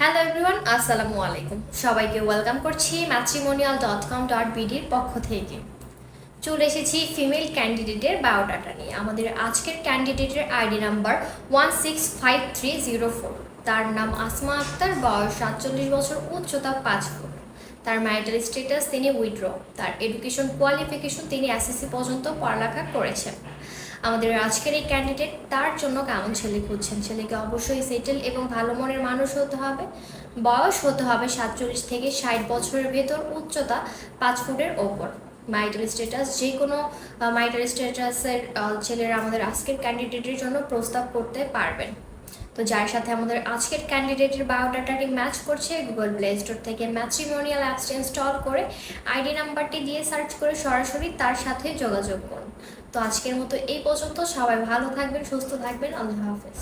Hello everyone আসসালামু আলাইকুম। সবাইকে ওয়েলকাম করছি ম্যাট্রিমোনিয়াল ডট কম ডট বিডির পক্ষ থেকে। চলে এসেছি ফিমেল ক্যান্ডিডেটের বায়োডাটা নিয়ে। আমাদের আজকের ক্যান্ডিডেটের ID number one six five three zero four তার নাম আসমা আক্তার, বয়স সাতচল্লিশ বছর, উচ্চতা পাঁচ ফুট। তার ম্যারিটাল স্ট্যাটাস তিনি উইড্র তার এডুকেশন কোয়ালিফিকেশন তিনি এসএসসি পর্যন্ত পড়ালেখা করেছেন। আমাদের আজকের এই ক্যান্ডিডেট তার জন্য কেমন ছেলে খুঁজছেন? ছেলেকে অবশ্যই সেটেল এবং ভালো মনের মানুষ হতে হবে। বয়স হতে হবে সাতচল্লিশ থেকে ষাট বছরের ভেতর, উচ্চতা পাঁচ ফুটের ওপর। মাইটাল স্ট্যাটাস যে কোনো মাইটাল স্ট্যাটাসের ছেলেরা আমাদের আজকের ক্যান্ডিডেটের জন্য প্রস্তাব করতে পারবেন। তো যার সাথে আমাদের আজকের ক্যান্ডিডেটের বায়োডাটাটি ম্যাচ করছে গুগল প্লে স্টোর থেকে ম্যাট্রিমোনিয়াল অ্যাপসটি ইনস্টল করে আইডি নাম্বারটি দিয়ে সার্চ করে সরাসরি তার সাথে যোগাযোগ করুন। তো আজকের মতো এই পর্যন্ত। সবাই ভালো থাকবেন সুস্থ থাকবেন। আল্লাহ হাফেজ।